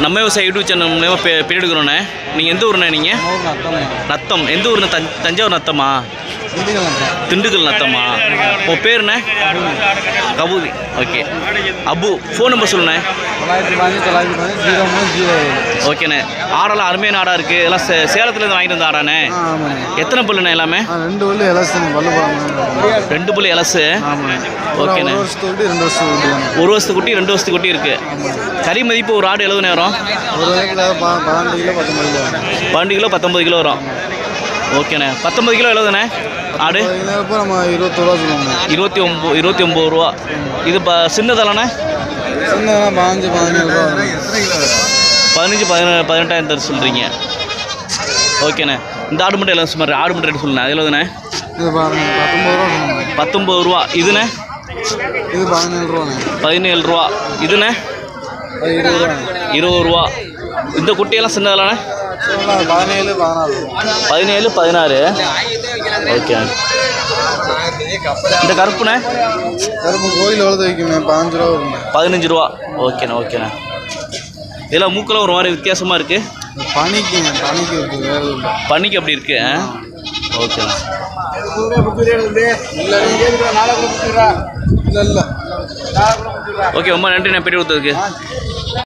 நம்ம விவசாய YouTube channel மூலயமா பே பேர் எடுக்கிறோண்ணே நீங்கள் எந்த ஊருண்ணே நீங்கள் நத்தம். எந்த ஊருண்ணே? தஞ் தஞ்சாவூர் நத்தம்? திண்டுக்கல் நத்தமா உன் பேருண்ணே? கபூதி. ஓகே. அபு ஃபோன் நம்பர் சொல்லுண்ணே. ஓகேண்ணே. ஆடெல்லாம் அருமையான ஆடாக இருக்குது எல்லாம் சே சேலத்துலேருந்து வாங்கிட்டு வந்த ஆடாண்ணே. எத்தனை பல்லுண்ணே எல்லாமே? ரெண்டு பல்லு போடாமல் ரெண்டு பல்லு இலசு ஆமாங்க ஓகேண்ணே. ஒரு வருஷத்து குட்டி ரெண்டு வருஷத்து குட்டி இருக்குது கறி மதிப்பு ஒரு ஆடு எழுபது நேரம்? பன்னெண்டு கிலோ பத்தொம்பது கிலோ வரும். ஓகேண்ணே. பத்தொம்பது கிலோ எழுதுண்ணே ஆடு? இப்போ நம்ம இருபத்தோருவா சொல்லுவாங்க இருபத்தி ஒம்பது இருபத்தி ஒம்பது ரூபா. இது ப சின்னதெல்லாண்ணே பாஞ்சு பதினேழு ரூபா பதினஞ்சு பதினேழு பதினெட்டாயிரம் தர சொல்கிறீங்க ஓகேண்ணே. இந்த ஆடு மட்டும் எல்லாம் சுமார் ஆடு மட்டும் ரேட் சொல்லுண்ணே. அது பாருங்க பத்தொம்பது ரூபா ரூபா. இதுண்ணே? இது பதினேழு ரூபாண்ணே. பதினேழு ரூபா. இதுண்ணே? ரூபா இருபது ரூபா. இந்த குட்டியெல்லாம் சின்னதெல்லாண்ணே பதினேழு பதினாறு. பதினேழு பதினாறு ஓகே. இந்த கருப்புண்ணே? கருப்பு கோயில் எவ்வளோ வைக்கணும் பாஞ்சு ரூபா வருங்க பதினஞ்சு ரூபா. ஓகேண்ணா ஓகேண்ணா. இதெல்லாம் மூக்கெல்லாம் ஒரு மாதிரி வித்தியாசமாக இருக்குது பனிக்கு பனிக்கு பனிக்கு அப்படி இருக்கு ஆ? ஓகே. ரொம்ப நன்றி நான் பெரிய கொடுத்ததுக்கு